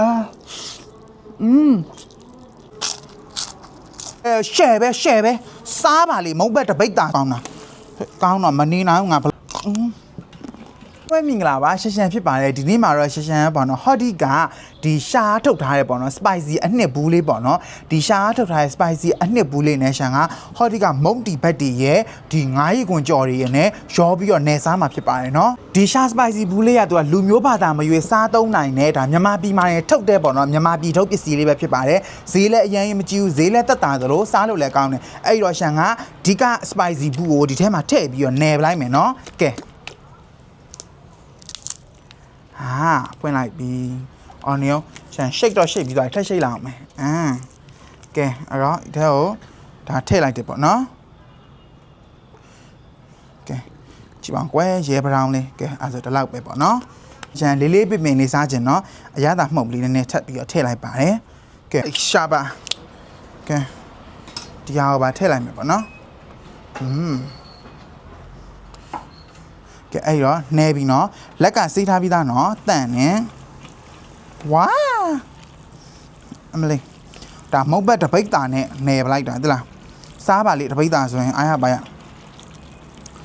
အာอืมအဲရှယ်ပဲရှယ်ပဲစားပါလေမုတ်ဘက်တပိတ်တာကောင်းတာကောင်းတော့မနေနိုင်ဘူးငါဘယ်อืม ဝဲမင်္ဂလာပါရှရှန်ဖြစ်ပါတယ်ဒီနေ့မှာတော့ရှရှန်ပေါ့နော်ဟော့ဒီကဒီရှားထုတ်ထားတဲ့ပေါ့နော် spicy အနှစ်ဘူးလေးပေါ့နော်ဒီရှားထုတ်ထားတဲ့ spicy အနှစ်ဘူးလေးနဲ့ရှန်ကဟော့ဒီကမုံတီဘက်တီရဲ့ဒီငါးရီကွန်ကြော်တွေရဲ့နဲ့ရောပြီးတော့နယ်စားမှာဖြစ်ပါတယ်နော်ဒီရှား spicy ဘူးလေးကသူကလူမျိုးဘာသာမရွေးစားသုံးနိုင်တဲ့ဒါမြန်မာပြည်မှာနေထုတ်တဲ့ပေါ့နော်မြန်မာပြည်ထုတ်ပစ္စည်းလေးပဲဖြစ်ပါတယ်ဈေးလည်းအရင်မကြည့်ဘူးဈေးလည်းတက်တာသလိုစားလို့လည်းကောင်းတယ်အဲ့ဒီတော့ရှန်ကဒီက spicy ဘူးကိုဒီထဲမှာထည့်ပြီးတော့နယ်ပလိုက်မယ်နော်ကဲ ဟာဖွင့်လိုက်ပြီအော်နေရောရှန်ရှိတ်တော့ရှိတ်ပြီးသွားပြီထက်ရှိတ်လာအောင်မယ်အမ်ကဲအဲ့တော့ဒီထဲကိုဒါထည့်လိုက်တယ်ပေါ့နော်ကဲကြည့်ပါဦးကွယ်ရဲဘရောင်းလေးကဲအဲ့ဒါဆိုဒီလောက်ပဲပေါ့နော်ရှန်လေးလေးပင်ပင်လေးစားခြင်းနော်အရသာမှုတ်လေးနည်းနည်းထပ်ပြီးတော့ထည့်လိုက်ပါတယ်ကဲရှာပါကဲဒီဟာကိုပါထည့်လိုက်မယ်ပေါ့နော်อืม ကဲအဲ့တော့နဲပြီနော်လက်ကစေးထားပြီးသားနော်တန့်နေဝါအမလေးဒါမုတ်ဘက်တပိတ်တာနဲ့နဲပလိုက်တာသိလားစားပါလေတပိတ်တာဆိုရင်အားရပါရ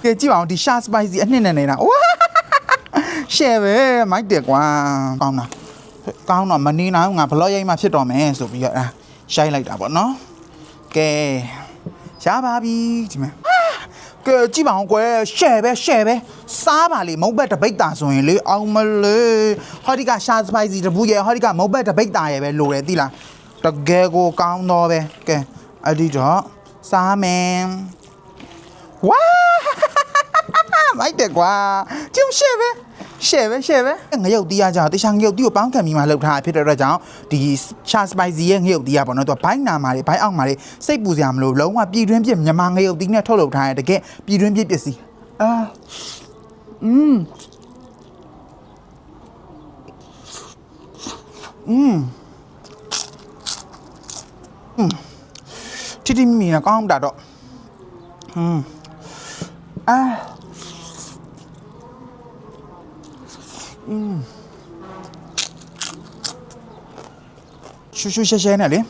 ကဲကြည့်ပါဦးဒီရှာစပိုက်စီအနှစ်နဲ့နေတာဝါရှယ်ပဲမိုက်တယ်ကွာကောင်းတာကောင်းတော့မနေနိုင်ဘူးငါဘလော့ရိုက်မှဖြစ်တော့မယ်ဆိုပြီးတော့အဲရှိုက်လိုက်တာပေါ့နော်ကဲရပါပြီဒီမှာ ကဲကြည့်ပါအောင်ကွယ်ရှယ်ပဲရှယ်ပဲစားပါလေမုတ်ဘက်တပိတ်တာဆိုရင်လေအောင်မလေးဟောဒီကရှာစပိုက်စီတပူရဲ့ဟောဒီကမုတ်ဘက်တပိတ်တာရဲ့ပဲလိုတယ်သိလားတကယ်ကိုကောင်းတော့ပဲကဲအဲ့ဒီတော့စားမယ်ဝါမိုက်တယ်ကွာကျုံရှယ်ပဲ ရှယ်ပဲရှယ်ပဲငရုတ်တီးရကြတခြားငရုတ်တီးကိုပေါင်းခံပြီးမှလှုပ်ထားတာဖြစ်တဲ့အတွက်ကြောင့်ဒီရှာစပိုက်စီရဲ့ငရုတ်တီးရပေါ့နော်သူကဘိုင်းနာမာတွေဘိုင်းအောက်မာတွေစိတ်ပူစရာမလိုလုံးဝပြည်တွင်းပြစ်မြန်မာငရုတ်တီးနဲ့ထုတ်လုပ်ထားတဲ့တကယ်ပြည်တွင်းပြစ်ပစ္စည်းအာอืมอืมอืมတီတီမီနာကောင်းတာတော့อืมအာ ရှူရှူရှဲရှဲနဲ့လေဝါอืม Chú Hmm. Şu şu şeşeğin alayım.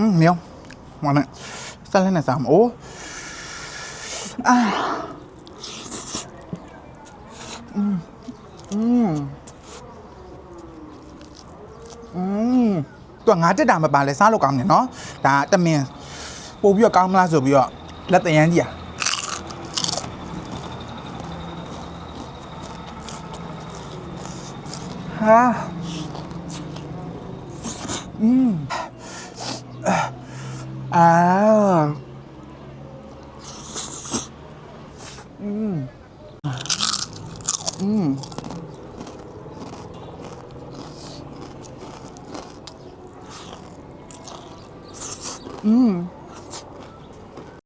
Mm, miêu mà này sao lên này giảm ố à. mm. Mm. သူကငါတက်တာမပါလဲစားလို့ကောင်းတယ်နော်ဒါတမင်ပို့ပြီးတော့ကောင်းမလားဆိုပြီးတော့လက်တရမ်းကြီးอ่ะဟာอืมอ่าอืม อืม